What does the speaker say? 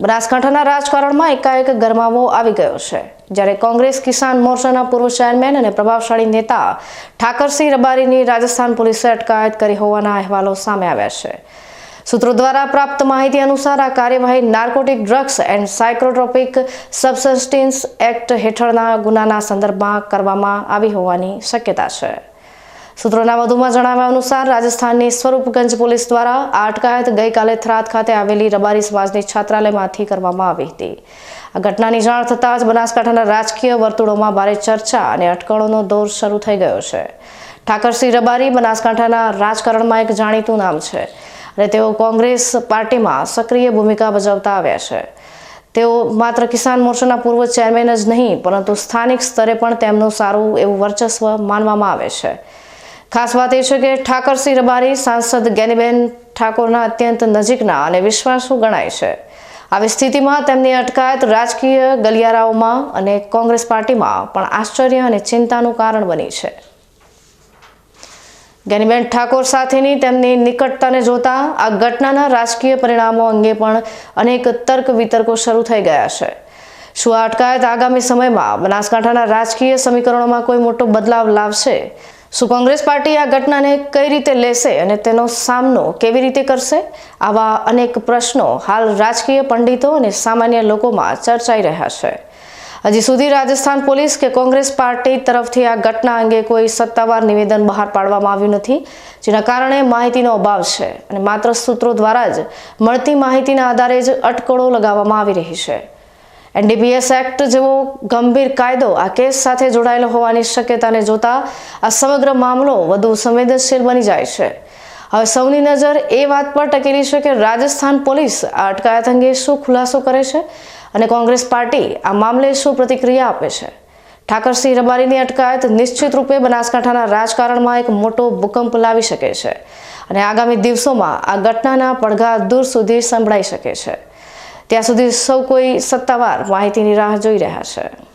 બનાસકાંઠાના રાજકારણમાં એકાએક ગરમાવો આવી ગયો છે. જ્યારે કોંગ્રેસ કિસાન મોરચાના પૂર્વ ચેરમેન અને પ્રભાવશાળી નેતા ઠાકરસિંહ રબારીની રાજસ્થાન પોલીસે અટકાયત કરી હોવાના અહેવાલો સામે આવ્યા છે. સૂત્રો દ્વારા પ્રાપ્ત માહિતી અનુસાર આ કાર્યવાહી narcotic drugs and psychotropic substance act હેઠળના ગુનાના સંદર્ભમાં કરવામાં આવી હોવાની શક્યતા છે. સૂત્રોના વધુમાં જણાવ્યા અનુસાર, રાજસ્થાનની સ્વરૂપગંજ પોલીસ દ્વારા આ અટકાયત ગઈકાલે થરાદ ખાતે આવેલી રબારી સમાજની છાત્રાલયમાંથી કરવામાં આવી હતી. આ ઘટનાની જાણ થતાં જ બનાસકાંઠાના રાજકીય વર્તુળોમાં ભારે ચર્ચા અને અટકળોનો દોર શરૂ થઈ ગયો છે. ઠાકરસિંહ રબારી બનાસકાંઠાના રાજકારણમાં એક જાણીતું નામ છે અને તેઓ કોંગ્રેસ પાર્ટીમાં સક્રિય ભૂમિકા ભજવતા આવ્યા છે. તેઓ માત્ર કિસાન મોરચાના પૂર્વ ચેરમેન જ નહીં, પરંતુ સ્થાનિક સ્તરે પણ તેમનું સારું એવું વર્ચસ્વ માનવામાં આવે છે. ખાસ વાત એ છે કે ઠાકરસિંહ રબારી, સાંસદ ગેનીબેન ઠાકોરના અત્યંત નજીકના અને વિશ્વાસુ ગણાય છે. આવી સ્થિતિમાં તેમની અટકાયત રાજકીય ગલિયારાઓમાં અને કોંગ્રેસ પાર્ટીમાં પણ આશ્ચર્ય અને ચિંતાનું કારણ બની છે. ગેનીબેન ઠાકોર સાથેની તેમની નિકટતાને જોતા આ ઘટનાના રાજકીય પરિણામો અંગે પણ અનેક તર્ક વિતર્કો શરૂ થઈ ગયા છે. શું આ અટકાયત આગામી સમયમાં બનાસકાંઠાના રાજકીય સમીકરણોમાં કોઈ મોટો બદલાવ લાવશે? શું કોંગ્રેસ પાર્ટી આ ઘટનાને કઈ રીતે લેશે અને તેનો સામનો કેવી રીતે કરશે? આવા અનેક પ્રશ્નો હાલ રાજકીય પંડિતો અને સામાન્ય લોકોમાં ચર્ચાઈ રહ્યા છે. હજી સુધી રાજસ્થાન પોલીસ કે કોંગ્રેસ પાર્ટી તરફથી આ ઘટના અંગે કોઈ સત્તાવાર નિવેદન બહાર પાડવામાં આવ્યું નથી, જેના કારણે માહિતીનો અભાવ છે અને માત્ર સૂત્રો દ્વારા જ મળતી માહિતીના આધારે જ અટકળો લગાવવામાં આવી રહી છે. એનડીપીએસ એક્ટ જેવો ગંભીર કાયદો આ કેસ સાથે જોડાયેલો હોવાની શક્યતાને જોતા આ સમગ્ર મામલો વધુ સંવેદનશીલ બની જાય છે. હવે સૌની નજર એ વાત પર ટકેલી છે કે રાજસ્થાન પોલીસ આ અટકાયત અંગે શું ખુલાસો કરે છે અને કોંગ્રેસ પાર્ટી આ મામલે શું પ્રતિક્રિયા આપે છે? ઠાકરસિંહ રબારીની અટકાયત નિશ્ચિત રૂપે બનાસકાંઠાના રાજકારણમાં એક મોટો ભૂકંપ લાવી શકે છે અને આગામી દિવસોમાં આ ઘટનાના પડઘા દૂર સુધી સંભળાઈ શકે છે. ત્યાં સુધી સૌ કોઈ સત્તાવાર માહિતીની રાહ જોઈ રહ્યા છે.